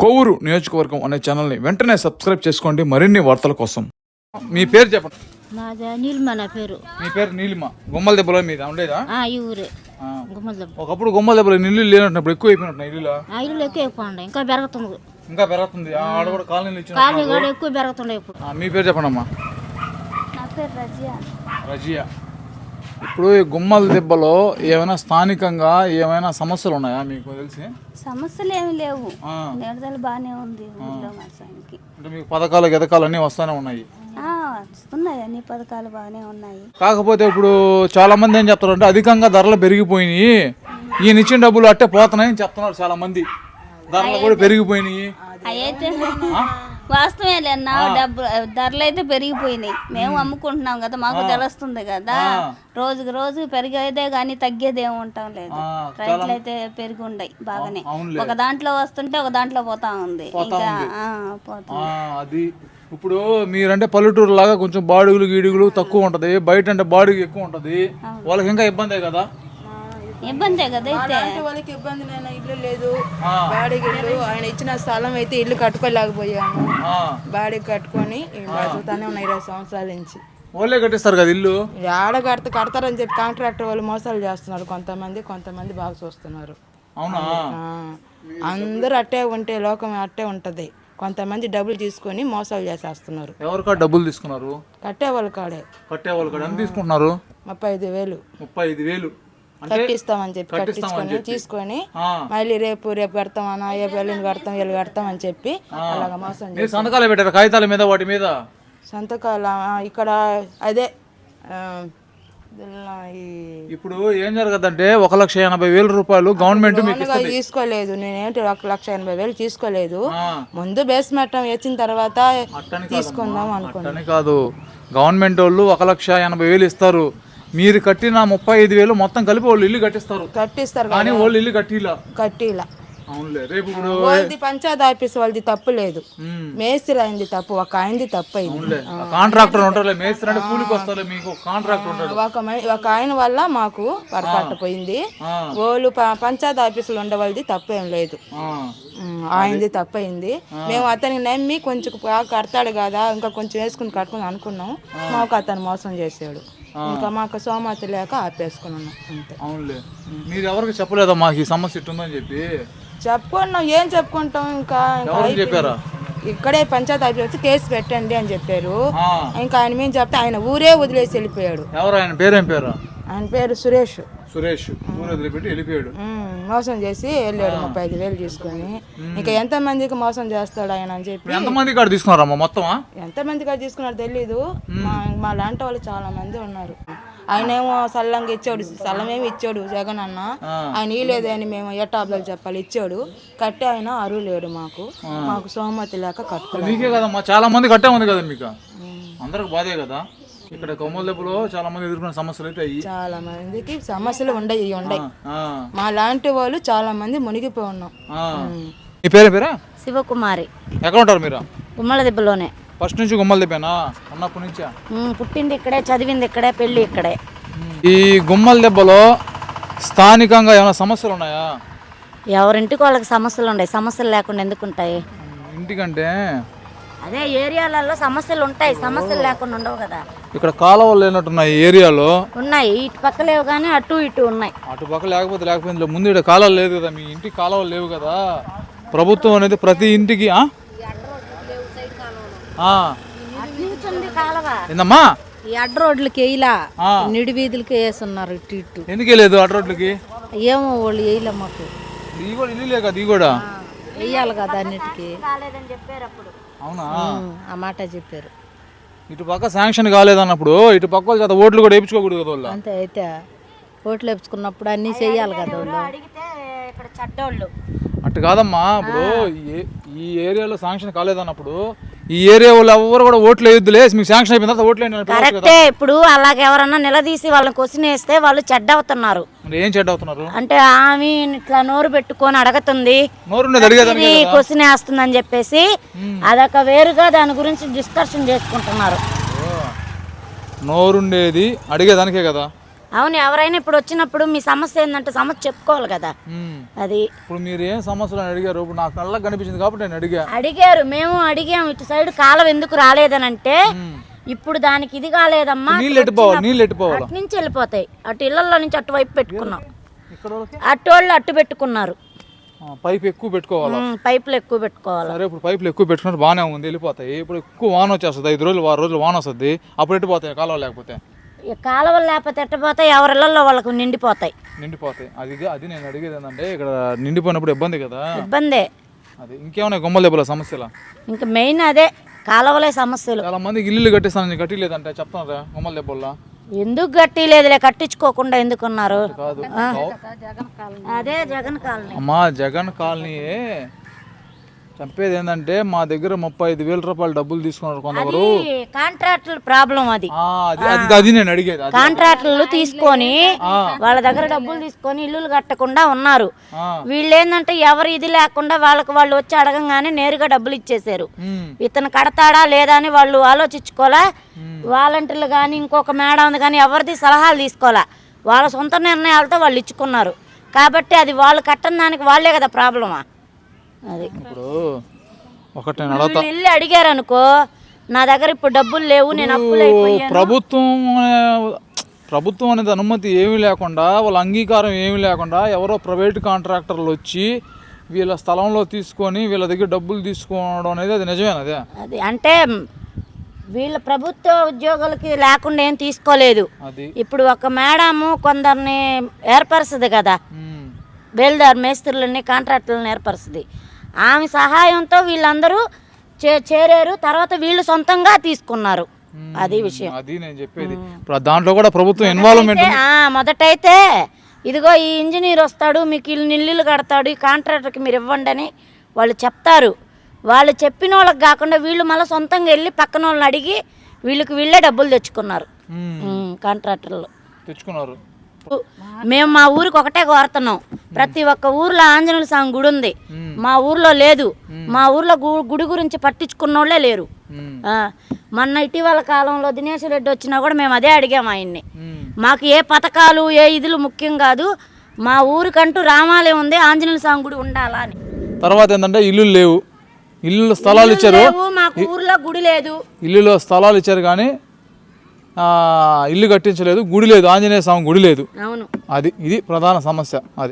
కొవ్వూరు నియోజకవర్గం అనే ఛానల్ని వెంటనే సబ్స్క్రైబ్ చేసుకోండి. మరిన్ని వార్తల కోసం. మీ పేరు చెప్పండి. మాది నీలిమ నా పేరు. మీ పేరు నీలిమ. గుమ్మల దెబ్బలో మీద ఉండేదా? ఆ ఈ ఊరే. ఆ. గుమ్మల దెబ్బ. ఒకప్పుడు గుమ్మల దెబ్బలో ఇల్లు లేనట్టు ఎక్కువ అయిపోయినట్టు ఇల్లు ఆ ఇల్లు ఎక్కువ ఎక్కువ ఇంకా పెరుగుతుంది. ఇంకా పెరుగుతుంది. ఆ, ఆడ కూడా కాలనీలు ఇచ్చిన ఖాళీ కూడా ఎక్కువ పెరుగుతుండే ఇప్పుడు. ఆ, మీ పేరు చెప్పండి అమ్మా నా పేరు రజియా. రజియా. ఇప్పుడు ఈ గుమ్మల దెబ్బలో ఏమైనా స్థానికంగా ఏమైనా సమస్యలు ఉన్నాయా? మీకు తెలిసి? సమస్యలు ఏమి లేవు. నిడదల బాగానే ఉంది మా అంటే మీకు పథకాలు గెదకాలు అన్నీ వస్తూనే ఉన్నాయి. ఆ, వస్తున్నాయి అన్ని పథకాలు బాగానే ఉన్నాయి. కాకపోతే ఇప్పుడు చాలా మంది ఏం చెప్తారు అంటే అధికంగా ధరలు పెరిగిపోయినాయి. ఈయన ఇచ్చిన డబ్బులు అట్టే పోతున్నాయని చెప్తున్నారు చాలా మంది ధరలు కూడా పెరిగిపోయినాయి. అయితే అన్న డబ్బు ధరలు అయితే పెరిగిపోయినాయి. మేము అమ్ముకుంటున్నాం కదా మాకు తెలుస్తుంది కదా. రోజుకి రోజు పెరిగేదే కానీ తగ్గేది ఏమి ఉండటం లేదు. ఆ, రైతులు అయితే పెరిగి ఉన్నాయి బాగానే ఒక దాంట్లో వస్తుంటే ఒక దాంట్లో పోతా ఉంది. ఇంకా పోతుంది ఇప్పుడు మీరంటే పల్లెటూరు లాగా కొంచెం బాడుగులు గీడుగులు తక్కువ ఉంటది. బయట అంటే బాడుగు ఎక్కువ ఉంటది. వాళ్ళకి ఇంకా ఇబ్బందే కదా? ఇబ్బందే కదా అయితే? వాళ్ళకి ఇబ్బంది నేను ఇల్లు లేదు. ఇల్లు ఆయన ఇచ్చిన స్థలం అయితే ఇల్లు కట్టుకోలేకపోయాము. ఆ, బాడీ కట్టుకొని ఈ బతుకుతానే ఉన్నాయి ఇరవై సంవత్సరాల నుంచి. వాళ్ళే కట్టిస్తారు కదా ఇల్లు? ఆడ కడత కడతారని చెప్పి కాంట్రాక్టర్ వాళ్ళు మోసాలు చేస్తున్నారు. కొంతమంది కొంతమంది బాగా చూస్తున్నారు. అవునా. అందరూ అట్టే ఉంటే లోకం అట్టే ఉంటది. కొంతమంది డబ్బులు తీసుకొని మోసాలు చేసేస్తున్నారు. ఎవరికా డబ్బులు తీసుకున్నారు? కట్టే వాళ్ళు కాడే. కట్టే వాళ్ళు కూడా ఎంత తీసుకుంటున్నారు? ముప్పై ఐదు వేలు. ముప్పై ఐదు వేలు. కట్టిస్తామని చెప్పి కట్టించుకొని. తీసుకొని మళ్ళీ రేపు రేపు కడతామన్నా రేపు ఎల్లుండి కడతాం వీళ్ళు కడతాం అని చెప్పి అలాగ మోసం చేసి. సంతకాలు పెట్టారు? కాగితాల మీద వాటి మీద? సంతకాల ఇక్కడ అదే ఇప్పుడు ఏం జరగదంటే ఒక లక్ష ఎనభై వేల రూపాయలు గవర్నమెంట్ తీసుకోలేదు. నేనేంటి ఒక లక్ష ఎనభై వేలు తీసుకోలేదు? ముందు బేస్ మట్టం వేసిన తర్వాత తీసుకుందాం అనుకున్నాం. అట్టని కాదు. గవర్నమెంట్ వాళ్ళు ఒక లక్ష ఎనభై వేలు ఇస్తారు. మీరు కట్టిన ముప్పై ఐదు వేలు మొత్తం కలిపి వాళ్ళు ఇల్లు కట్టిస్తారు. కట్టిస్తారు కానీ వాళ్ళు ఇల్లు కట్టిలా? కట్టిలా. అవునులే రేపు ఇప్పుడు వాళ్ళది పంచాయతీ ఆఫీస్ వాళ్ళది తప్పు లేదు. మేస్త్రి అయింది తప్పు ఒక ఆయనది తప్పు అయింది. కాంట్రాక్టర్ ఉంటారులే మేస్త్రి అంటే కూలికి వస్తారు మీకు కాంట్రాక్టర్ ఉంటాడు. ఒక ఆయన వల్ల మాకు పొరపాటు పోయింది. వాళ్ళు పంచాయతీ ఆఫీసులో ఉండే వాళ్ళది తప్పు ఏం లేదు. ఆయనది తప్పైంది మేము అతనికి నమ్మి కొంచెం కడతాడు కదా ఇంకా కొంచెం వేసుకుని కట్టుకుని అనుకున్నాం. మాకు అతను మోసం చేసాడు ఇంకా మాకు సోమతి లేక ఆపేసుకున్నాం అంతే. అవునులే. మీరు ఎవరికి చెప్పలేదా మాకు ఈ సమస్య ఇట్టుందని చెప్పి? చెప్పుకున్నాం ఏం చెప్పుకుంటాం ఇంకా. చెప్పారా? ఇక్కడే పంచాయతీ ఆఫీస్ వచ్చి కేసు పెట్టండి అని చెప్పారు. ఇంకా ఆయన మేము చెప్తే ఆయన ఊరే వదిలేసి వెళ్ళిపోయాడు. ఎవరు ఆయన? పేరేం పేరు? ఆయన పేరు సురేష్. సురేష్. వదిలిపెట్టి వెళ్ళిపోయాడు. మోసం చేసి వెళ్ళాడు ముప్పై ఐదు వేలు తీసుకొని. ఇంకా ఎంత మందికి మోసం చేస్తాడు ఆయన అని చెప్పి ఎంతమంది కాడ తీసుకున్నారమ్మా మొత్తమా? ఎంతమందిగా తీసుకున్నారో తెలీదు. మా లాంటి వాళ్ళు చాలా మంది ఉన్నారు. ఆయన ఏమో సల్లంగా ఇచ్చాడు సల్లమేమి ఇచ్చాడు జగన్ అన్న. ఆయన ఇలేదని మేము ఎట్టాబ్దాలు చెప్పాలి? ఇచ్చాడు. కట్టి ఆయన అరువు లేడు మాకు. మాకు సోమతి లేక మీకే కదమ్మా? చాలా మంది కట్టే ఉంది కదా మీకు. అందరికి బాధే కదా? ఇక్కడ కొమ్మల దెబ్బలో చాలా మంది ఎదుర్కొన్న సమస్యలు అయితే చాలా మందికి సమస్యలు ఉండయి ఉండయి. మా లాంటి వాళ్ళు చాలా మంది మునిగిపోయి ఉన్నాం. మీ పేరు పేరా? శివకుమారి. ఎక్కడ ఉంటారు మీరు? గుమ్మల దెబ్బలోనే. ఫస్ట్ నుంచి గుమ్మల దెబ్బేనా? ఉన్నప్పటి నుంచా? పుట్టింది ఇక్కడే చదివింది ఇక్కడే పెళ్ళి ఇక్కడే. ఈ గుమ్మల దెబ్బలో స్థానికంగా ఏమైనా సమస్యలు ఉన్నాయా? ఎవరింటికి వాళ్ళకి సమస్యలు ఉన్నాయి సమస్యలు లేకుండా ఎందుకు ఉంటాయి? ఇంటికంటే? అదే ఏరియాలలో సమస్యలు ఉంటాయి. సమస్యలు లేకుండా ఉండవు కదా. ఇక్కడ కాలువలు లేనట్టున్నాయి ఈ ఏరియాలో. ఉన్నాయి. ఇటు పక్క లేవు కానీ అటు ఇటు ఉన్నాయి. అటు పక్క లేకపోతే లేకపోయింది ముందు ఇక్కడ కాలువలు లేదు కదా మీ ఇంటికి కాలువలు లేవు కదా. ప్రభుత్వం అనేది ప్రతి ఇంటికి ఆ? ఆ. కాలవ. ఏందమ్మా? ఈ అడ్డ రోడ్లకి వేయలా. నిడి వీధులకి వేస్తున్నారు ఇటు ఇటు. ఎందుకే లేదు అటు రోడ్లకి? ఏమో వాళ్ళు వేయలే మాకు. ఇది కూడా ఇల్లు లేక ఇది కూడా? వేయాలి కదా అన్నిటికీ. అవునా? ఆ మాట చెప్పారు. ఇటు పక్క శాంక్షన్ కాలేదన్నప్పుడు ఇటు పక్క వాళ్ళ చేత ఓట్లు కూడా వేయించుకోకూడదు కదా వాళ్ళు. అంతే అయితే ఓట్లు వేపించుకున్నప్పుడు అన్నీ చెయ్యాలి కదా వాళ్ళు. అడిగితే ఇక్కడ చెడ్డోళ్ళు. అటు కాదమ్మా ఇప్పుడు ఈ- ఈ ఏరియాలో శాంక్షన్ కాలేదన్నప్పుడు ఈ ఏరియా వాళ్ళు ఎవరు కూడా ఓట్లు వేయొద్దులే. మీకు శాంక్షన్ అయిపోయిన తర్వాత ఓట్లు వేయండి అని పిలవచ్చు కదా. కరెక్టే. ఇప్పుడు అలాగ ఎవరన్నా నిలదీసి వాళ్ళని క్వశ్చన్ వేస్తే వాళ్ళు చెడ్డ అవుతున్నారు. మరి ఏం చెడ్డ అవుతున్నారు? అంటే ఆమె ఇట్లా నోరు పెట్టుకొని అడగతుంది. నోరుండేది అడిగేదానికి ఇది క్వశ్చన్ వేస్తుందని చెప్పేసి అదొక వేరుగా దాని గురించి డిస్కషన్ చేసుకుంటున్నారు. నోరుండేది అడిగేదానికే కదా. అవును ఎవరైనా ఇప్పుడు వచ్చినప్పుడు మీ సమస్య ఏంటంటే సమస్య చెప్పుకోవాలి కదా. అది. ఇప్పుడు మీరు ఏం సమస్యలు అడిగారు? ఇప్పుడు నాకు కళ్ళకి కనిపించింది కాబట్టి నేను అడిగా. అడిగారు మేము అడిగాము ఇటు సైడ్ కాలం ఎందుకు రాలేదనంటే ఇప్పుడు దానికి ఇది కాలేదమ్మా అటు నుంచి వెళ్ళిపోతాయి. అటు ఇళ్ళలో నుంచి అటువైపు పెట్టుకున్నాం. ఇక్కడ వరకు అటు వాళ్ళు అట్టు పెట్టుకున్నారు. పైప్ ఎక్కువ పెట్టుకోవాలి? పైపులు ఎక్కువ పెట్టుకోవాలి? సరే ఇప్పుడు పైపులు ఎక్కువ పెట్టుకుంటే బాగానే ఉంది వెళ్ళిపోతాయి. ఇప్పుడు ఎక్కువ వాన వచ్చేస్తుంది ఐదు రోజులు వారం రోజులు వాన వస్తుంది అప్పుడు ఎట్టిపోతాయి కాలువ లేకపోతే? కాలువలు లేకపోతే ఎట్టపోతే ఎవరిళ్ళల్లో వాళ్ళకు నిండిపోతాయి. నిండిపోతాయి. అది అది నేను అడిగేది ఏంటంటే ఇక్కడ నిండిపోయినప్పుడు ఇబ్బంది కదా? ఇబ్బందే. అది ఇంకేమైనా గుమ్మల దెబ్బల సమస్యలా? ఇంకా మెయిన్ అదే కాలువలే సమస్యలు. చాలా మందికి ఇల్లు కట్టిస్తానని కట్టిలేదంటే చెప్తున్నారా గుమ్మల దెబ్బల్లో ఎందుకు గట్టి లేదులే కట్టించుకోకుండా ఎందుకున్నారు? కాదు. అదే జగన్ కాలనీ. అమ్మా జగన్ కాలనీయే. చెప్పేది ఏంటంటే మా దగ్గర ముప్పై ఐదు వేల రూపాయలు డబ్బులు తీసుకున్నారు కొందరు. కాంట్రాక్టుల ప్రాబ్లం అది. అది నేను అడిగేది అది. కాంట్రాక్టులు తీసుకొని వాళ్ళ దగ్గర డబ్బులు తీసుకొని ఇల్లులు కట్టకుండా ఉన్నారు. వీళ్ళు ఏంటంటే ఎవరు ఇది లేకుండా వాళ్ళకి వాళ్ళు వచ్చి అడగంగానే నేరుగా డబ్బులు ఇచ్చేసారు ఇతను కడతాడా లేదా అని వాళ్ళు ఆలోచించుకోలే వాలంటీర్లు కానీ ఇంకొక మేడం కానీ ఎవరిది సలహాలు తీసుకోలే వాళ్ళ సొంత నిర్ణయాలతో వాళ్ళు ఇచ్చుకున్నారు. కాబట్టి అది వాళ్ళు కట్టని దానికి వాళ్ళే కదా ప్రాబ్లమా? అది. ఇప్పుడు ఒకటి నేను అడుగుతా. వీళ్ళు అడిగారు అనుకో నా దగ్గర ఇప్పుడు డబ్బులు లేవు నేను అప్పులు అయిపోయాను. ప్రభుత్వం ప్రభుత్వం అనేది అనుమతి ఏమీ లేకుండా వాళ్ళ అంగీకారం ఏమీ లేకుండా ఎవరో ప్రైవేట్ కాంట్రాక్టర్లు వచ్చి వీళ్ళ స్థలంలో తీసుకొని వీళ్ళ దగ్గర డబ్బులు తీసుకోవడం అనేది అది నిజమేనా అదే? అది అంటే వీళ్ళ ప్రభుత్వ ఉద్యోగులకి లేకుండా ఏం తీసుకోలేదు. అది. ఇప్పుడు ఒక మేడము కొందరిని ఏర్పరుస్తుంది కదా. బేల్దార్ మేస్త్రులని కాంట్రాక్టులను ఏర్పరుస్తుంది. ఆమె సహాయంతో వీళ్ళందరూ చే చేరారు. తర్వాత వీళ్ళు సొంతంగా తీసుకున్నారు. అది విషయం. అది నేను చెప్పేది. దాంట్లో కూడా ప్రభుత్వం ఇన్వాల్వ్మెంట్ మొదటైతే ఇదిగో ఈ ఇంజనీర్ వస్తాడు మీకు ఇల్లు ఇల్లు కడతాడు ఈ కాంట్రాక్టర్కి మీరు ఇవ్వండి అని వాళ్ళు చెప్తారు. వాళ్ళు చెప్పిన వాళ్ళకి కాకుండా వీళ్ళు మళ్ళీ సొంతంగా వెళ్ళి పక్కన వాళ్ళని అడిగి వీళ్ళకి వీళ్ళే డబ్బులు తెచ్చుకున్నారు. కాంట్రాక్టర్లు. తెచ్చుకున్నారు. మేము మా ఊరికి ఒకటే కోరుతున్నాం. ప్రతి ఒక్క ఊర్లో ఆంజనేయుల స్వామి గుడి ఉంది. మా ఊర్లో లేదు. మా ఊర్లో గుడి గురించి పట్టించుకున్న వాళ్ళే లేరు మొన్న ఇటీవల కాలంలో దినేష్ రెడ్డి వచ్చినా కూడా మేము అదే అడిగాము ఆయన్ని. మాకు ఏ పథకాలు ఏ ఇదులు ముఖ్యం కాదు. మా ఊరికంటూ రామాలయం ఉంది ఆంజనేయుల స్వామి గుడి ఉండాలా అని. తర్వాత ఏంటంటే ఇల్లులు లేవు. ఇల్లు స్థలాలు ఇచ్చారు. మాకు ఊర్లో గుడి లేదు. ఇల్లులో స్థలాలు ఇచ్చారు కానీ ఇల్లు కట్టించలేదు గుడి లేదు ఆంజనేయ స్వామి గుడి లేదు. అది ఇది ప్రధాన సమస్య అది.